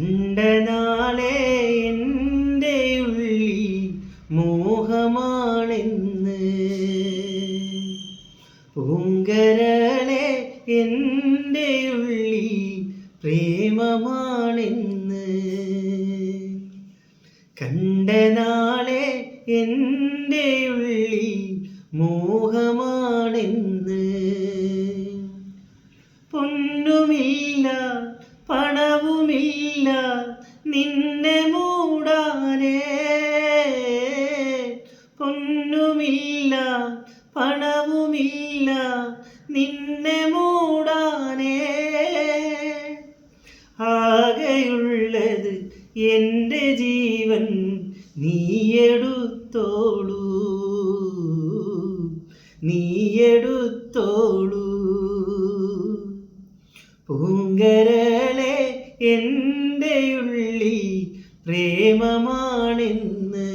കണ്ട നാളെ എന്റെ ഉള്ളി മോഹമാണെന്ന്. പൂങ്കരളെ എന്റെ ഉള്ളി പ്രേമമാണെന്ന്. കണ്ട നാളെ എന്റെ ഉള്ളി മോഹമാണെന്ന്. നിന്നെ മൂടാനേ. പൊന്നുമില്ല പണവുമില്ല നിന്നെ മൂടാനേ. ആകെയുള്ളത് എന്റെ ജീവൻ നീയെടുത്തോളൂ. നീയെടുത്തോളൂ. പൂങ്കരളെ എന്റെ ഉള്ളിൽ പ്രേമമാണെന്ന്.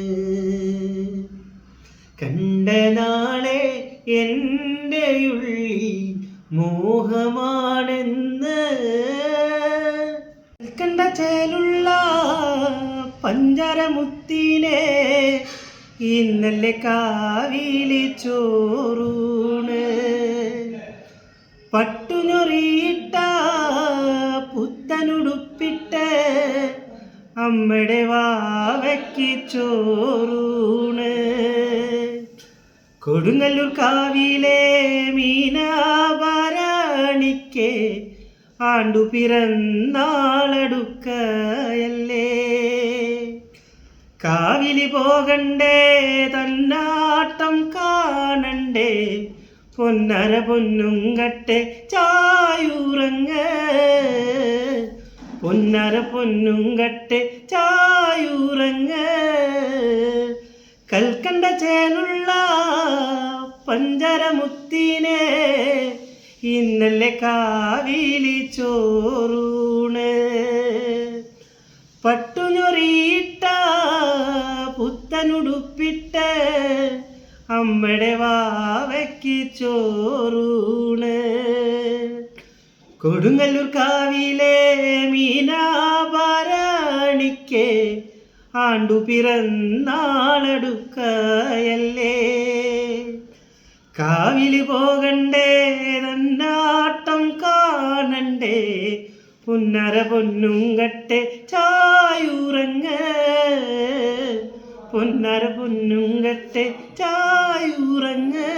കണ്ട നാളെ എന്റെ ഉള്ളിൽ മോഹമാണെന്ന്. കണ്ട ചേലുള്ള പഞ്ചരമുത്തിനെ ഇന്നലെ കാവിലി ചോറൂണ്. പട്ടുനൊറിയിട്ട പുത്തനുടുപ്പിട്ട് അമ്മയുടെ വാവയ്ക്ക് ചോറൂണ്. കൊടുങ്ങല്ലൂർ കാവിലെ മീനാഭരണിക്ക് ആണ്ടു പിറന്നാളടുക്കയല്ലേ. കാവിലി പോകണ്ടേ തന്നാട്ടം കാണണ്ടേ. പൊന്നര പൊന്നുങ്കട്ടെ ചായൂറങ്ങ്. പൊന്നര പൊന്നുങ്കട്ടെ ചായൂറങ്ങ്. കൽക്കണ്ട ചേലുള്ള പഞ്ചരമുത്തിനെ ഇന്നലെ കാവിലി ചോറൂണ്. പട്ടുഞ്ഞൊറിയിട്ട പുത്തനുടുപ്പിട്ട് അമ്മയുടെ വാവയ്ക്ക് ചോറൂണ്. കൊടുങ്ങല്ലൂർ കാവിലെ മീനാഭരണിക്ക് ആണ്ടു പിറന്നാളടുക്കയല്ലേ? കാവിൽ പോകണ്ടേ നന്നാട്ടം കാണണ്ടേ പുന്നര പൊന്നുങ്കട്ടെ ചായൂറങ്ങ. പൊന്നര പൊന്നുങ്കട്ടെ ചായൂറങ്ങ്.